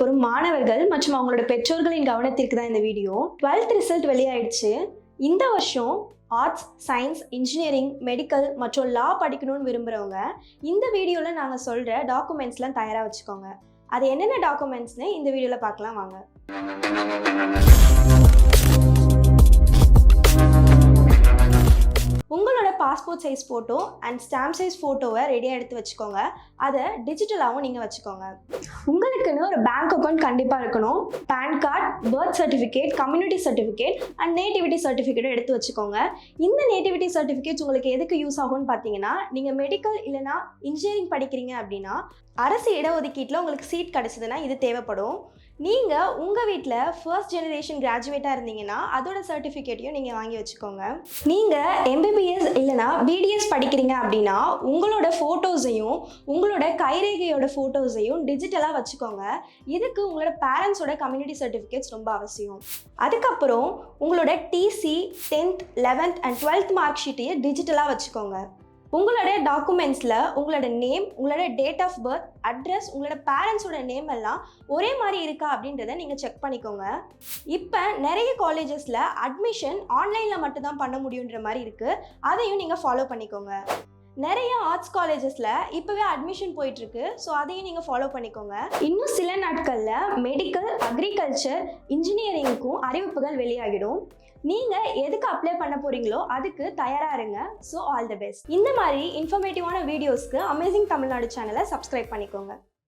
பெறும் மாணவர்கள் மற்றும் அவங்களோட பெற்றோர்களின் கவனத்திற்கு தான் இந்த வீடியோ. 12th result வெளியாயிடுச்சு. இந்த வருஷம் ஆர்ட்ஸ் சயின்ஸ் இன்ஜினியரிங் மெடிக்கல் மற்றும் லா படிக்கணும்னு விரும்புகிறவங்க இந்த வீடியோவில் நாங்கள் சொல்கிற டாக்குமெண்ட்ஸ்லாம் தயாராக வச்சுக்கோங்க. அது என்னென்ன டாக்குமெண்ட்ஸ்னு இந்த வீடியோவில் பார்க்கலாம் வாங்க. Passport size photo and stamp size ஃபோட்டோவை ரெடியாக எடுத்து வச்சுக்கோங்க. அதை டிஜிட்டலாகவும் நீங்கள் வச்சுக்கோங்க. உங்களுக்குன்னு ஒரு பேங்க் அக்கௌண்ட் கண்டிப்பாக இருக்கணும். Pan card birth certificate community certificate and nativity சர்டிஃபிகேட்டும் எடுத்து வச்சுக்கோங்க. இந்த நேட்டிவிட்டி சர்டிஃபிகேட்ஸ் உங்களுக்கு எதுக்கு யூஸ் ஆகும்னு பார்த்தீங்கன்னா நீங்கள் மெடிக்கல் இல்லைனா இன்ஜினியரிங் படிக்கிறீங்க அப்படின்னா அரசு இடஒதுக்கீட்டில் உங்களுக்கு சீட் கிடச்சிதுன்னா இது தேவைப்படும். நீங்கள் உங்கள் வீட்டில் ஃபர்ஸ்ட் ஜெனரேஷன் கிராஜுவேட்டாக இருந்தீங்கன்னா அதோட சர்டிஃபிகேட்டையும் நீங்கள் வாங்கி வச்சுக்கோங்க. நீங்கள் எம்பிபிஎஸ் இல்லைனா பிடிஎஸ் படிக்கிறீங்க அப்படின்னா உங்களோட ஃபோட்டோஸையும் உங்களோட கைரேகையோட ஃபோட்டோஸையும் டிஜிட்டலாக வச்சுக்கோங்க. இதுக்கு உங்களோட பேரண்ட்ஸோட கம்யூனிட்டி சர்டிஃபிகேட்ஸ் ரொம்ப அவசியம். அதுக்கப்புறம் உங்களோட TC tenth eleventh and twelfth mark ஷீட்டையே டிஜிட்டலாக வச்சுக்கோங்க. உங்களோட டாக்குமெண்ட்ஸில் உங்களோட நேம் உங்களோட டேட் ஆஃப் பர்த் அட்ரஸ் உங்களோட பேரண்ட்ஸோட நேம் எல்லாம் ஒரே மாதிரி இருக்கா அப்படின்றத நீங்கள் செக் பண்ணிக்கோங்க. இப்போ நிறைய காலேஜஸில் அட்மிஷன் ஆன்லைனில் மட்டும்தான் பண்ண முடியுன்ற மாதிரி இருக்குது அதையும் நீங்கள் ஃபாலோ பண்ணிக்கோங்க. நிறைய ஆர்ட்ஸ் காலேஜஸில் இப்போவே அட்மிஷன் போயிட்டுருக்கு ஸோ அதையும் நீங்கள் ஃபாலோ பண்ணிக்கோங்க. இன்னும் சில நாட்களில் மெடிக்கல் அக்ரிகல்ச்சர் இன்ஜினியரிங்க்கும் அறிவிப்புகள் வெளியாகிடும். நீங்கள் எதுக்கு அப்ளை பண்ண போகிறீங்களோ அதுக்கு தயாராக இருங்க. ஸோ ஆல் தி பெஸ்ட் இந்த மாதிரி இன்ஃபர்மேட்டிவான வீடியோஸ்க்கு அமேசிங் தமிழ்நாடு சேனலை சப்ஸ்கிரைப் பண்ணிக்கோங்க.